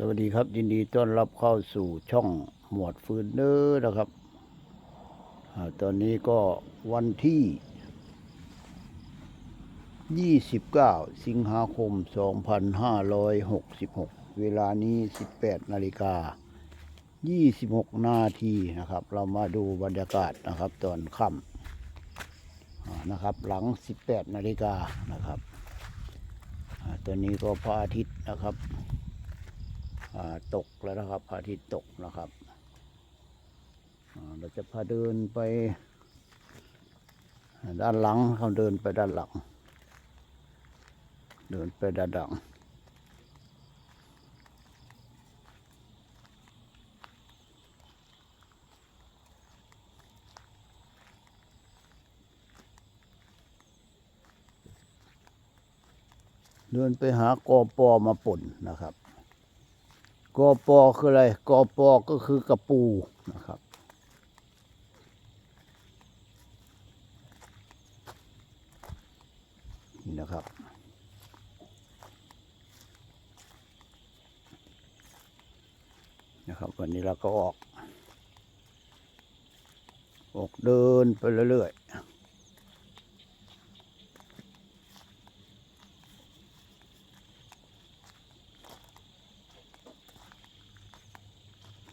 สวัสดีครับ ยินดีต้อนรับเข้าสู่ช่องหมวดฟืนเนอร์นะครับอตอนนี้ก็วันที่ 29 สิงหาคม 2566 เวลานี้ 18 นาฬิกา 26 นาทีนะครับ เรามาดูบรรยากาศนะครับตอนค่ำนะครับ หลัง 18 นาฬิกานะครับตอนนี้ก็พระอาทิตย์นะครับ ตกแล้วนะครับพระอาทิตย์ตกนะครับเราจะพาเดินไปด้านหลังเขาเดินไปด้านหลัง เดินไปด้านหลังเดินไปหากอปอมาป่นนะครับ กอปอคืออะไรกอปอก็คือกระปูนะครับ นี่นะครับ นะครับวันนี้เราก็ออก ออกเดินไปเรื่อยๆ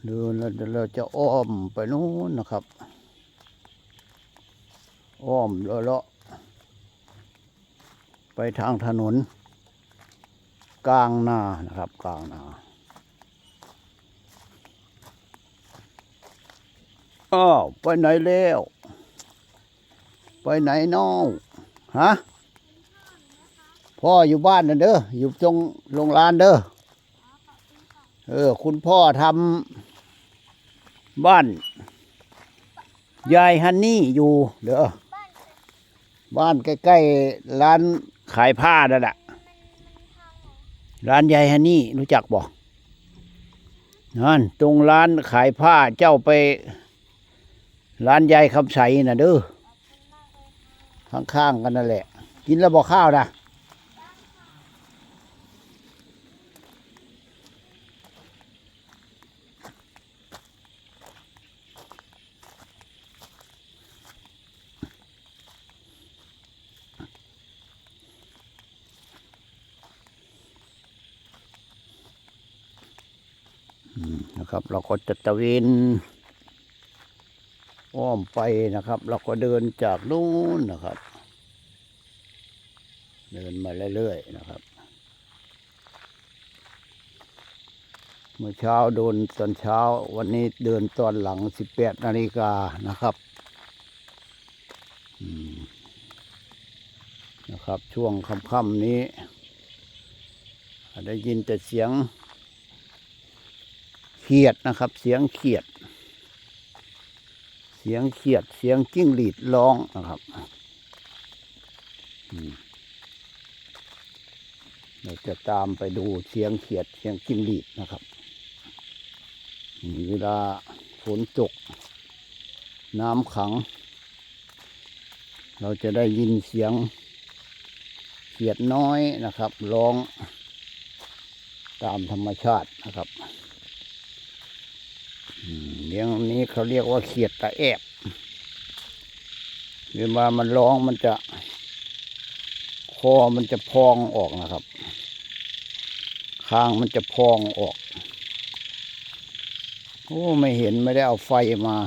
เดินแล้วเดี๋ยวเราจะอ้อมไปนู้นนะครับ อ้อมเลาะไปทางถนน กลางนานะครับ กลางนาอ้าวไปไหนแล้ว ไปไหนน้องฮะพ่ออยู่บ้านนะเด้ออยู่ตรงโรงลานเด้อเออ คุณพ่อทำ บ้าน ยายฮันนี่อยู่เด้อบ้านใกล้ๆร้านขายผ้านั่นแหละร้านยายฮันนี่รู้จักบ่นั่นตรงร้านขายผ้าเจ้าไป ร้านยายคำใสน่ะเด้อข้างๆกันนั่นแหละ กินแล้วบ่ข้าวนะ นะครับ เราก็จะตะเวนอ้อมไปนะครับ เราก็เดินจากนู้นนะครับ เดินมาเรื่อยๆนะครับ เมื่อเช้าโดนตอนเช้าวันนี้เดินตอนหลังสิบแปดนาฬิกานะครับนะครับ ช่วงค่ำๆนี้ ได้ยินแต่เสียง เขียดนะครับ เสียงเขียด เสียงเขียด เสียงจิ้งหรีดร้องนะครับเราจะตามไปดูเสียงเขียด เสียงจิ้งหรีดนะครับเวลาฝนตก น้ำขัง เราจะได้ยินเสียงเขียดน้อยนะครับร้องตามธรรมชาตินะครับี้ยงนี้เขาเรียกว่าเขียดตะแอบเวลามันร้องมันจะ คอมันจะพองออกนะครับ คางมันจะพองออก โอ้ไม่เห็นไม่ได้เอาไฟมา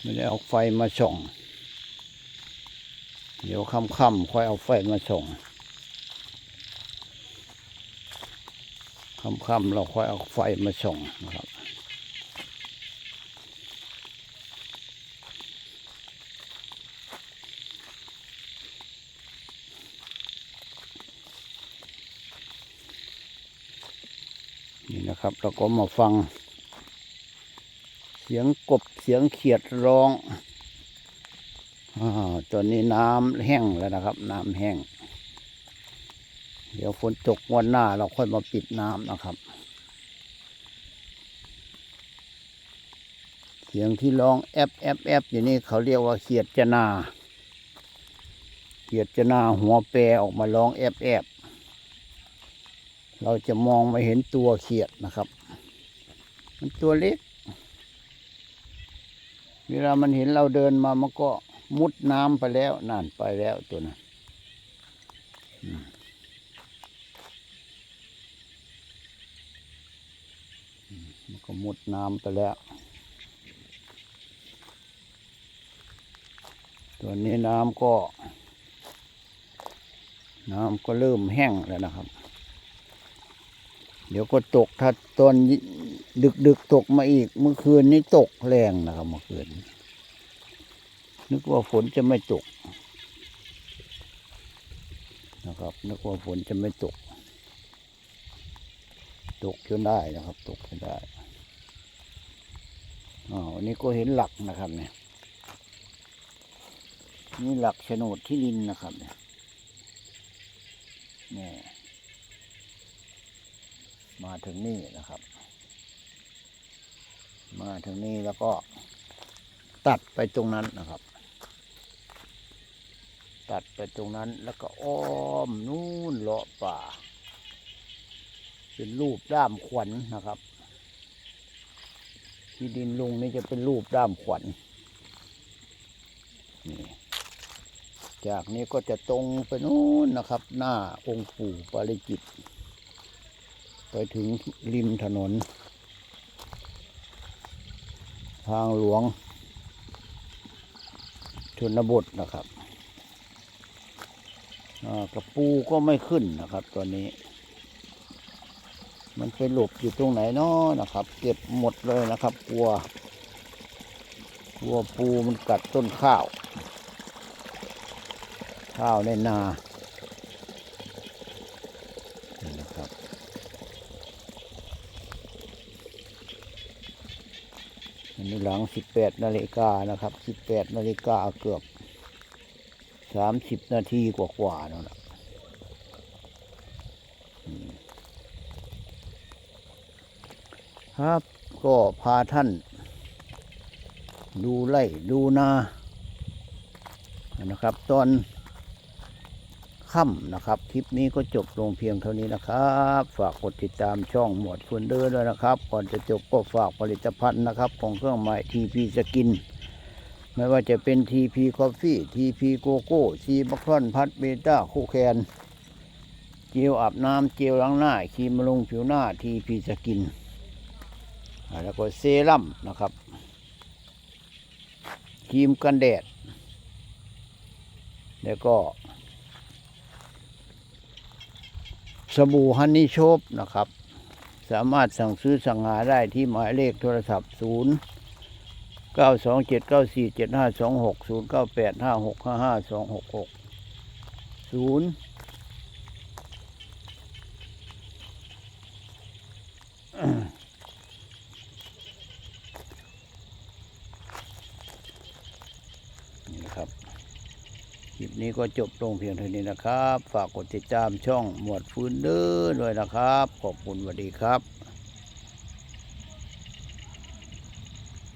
ไม่ได้เอาไฟมาส่องเดี๋ยวค่ำๆค่อยเอาไฟมาส่องค่ำๆเราค่อยเอาไฟมาส่องนะครับ ครับเราก็มาฟัง เสียงกบเสียงเขียดร้องอตอนนี้น้ำแห้งแล้วนะครับ น้ำแห้ง เดี๋ยวฝนตกวันหน้า เราค่อยมาปิดน้ำนะครับ เสียงที่ร้องแอบแอบแอบอยู่นี่เขาเรียกว่าเขียดจนา เขียดจนาหัวแปรออกมาร้องแอบแอบ เราจะมองไม่เห็นตัวเขียดนะครับ มันตัวเล็ก เวลามันเห็นเราเดินมามันก็มุดน้ำไปแล้วนั่นไปแล้วตัวนั้นมันก็มุดน้ำไปแล้ว ตัวนี้น้ำก็ น้ำก็เริ่มแห้งแล้วนะครับ เดี๋ยวก็ตกถ้าตอนดึกดึกๆตกมาอีก เมื่อคืนนี้ตกแรงนะครับเมื่อคืน นึกว่าฝนจะไม่ตก นะครับ นึกว่าฝนจะไม่ตก ตกจนได้นะครับ ตกจนได้อ๋อวันนี้ก็เห็นหลักนะครับเนี่ยนี่หลักโฉนดที่ดินนะครับเนี่ยนี่ มาถึงนี่นะครับ มาถึงนี่แล้วก็ตัดไปตรงนั้นนะครับ ตัดไปตรงนั้นแล้วก็อ้อมนู่นเลาะป่า เป็นรูปด้ามขวัญนะครับ ที่ดินลุงนี่จะเป็นรูปด้ามขวัญนี่จากนี้ก็จะตรงไปนู้นนะครับ หน้าองค์ปู่ปาริจิต ไปถึงริมถนน ทางหลวง ชนบทนะครับกระปูก็ไม่ขึ้นนะครับตัวนี้ มันไปหลบอยู่ตรงไหนเนาะนะครับ เก็บหมดเลยนะครับ กลัว กลัวปูมันกัดต้นข้าว ข้าวในนานี่นะครับ อั นนี้หลัง18นาฬิกานะครับ18นาฬิกาเกือบ30นาทีกว่าๆนั่นแหละครับก็พาท่าน ดูไล่ดูนานะครับ ตอน ค่ำนะครับ คลิปนี้ก็จบลงเพียงเท่านี้นะครับ ฝากกดติดตามช่องหมวดฟุนเดอร์ด้วยนะครับ ก่อนจะจบก็ฝากผลิตภัณฑ์นะครับ ของเครื่องหมายทีพีสกิน ไม่ว่าจะเป็นทีพีคอฟฟี่ทีพีโกโก้ทีบัคคอนพัดเบต้าคู่แคนเจลอาบน้ำเจลล้างหน้าครีมบำรุงผิวหน้าทีพีสกิน แล้วก็เซรั่มนะครับครีมกันแดด แล้วก็ สบู่ฮันนี่โชบนะครับ สามารถสั่งซื้อสั่งหาได้ที่หมายเลขโทรศัพท์ 0 9 2 7 9 4 7 5 2 6 0 9 8 5 6 5 5 2 6 6 0 นี่ครับ คลิปนี้ก็จบลงเพียงเท่านี้นะครับ ฝากกดติดตามช่องหมวดฟื้นเด้อด้วยนะครับ ขอบคุณสวัสดีครับ